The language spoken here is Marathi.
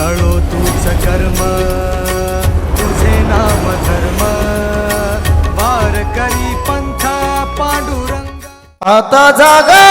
कळो तूच कर्म तुझे नाम धर्म. वार करी पंथा पांडुरंग. आता जागा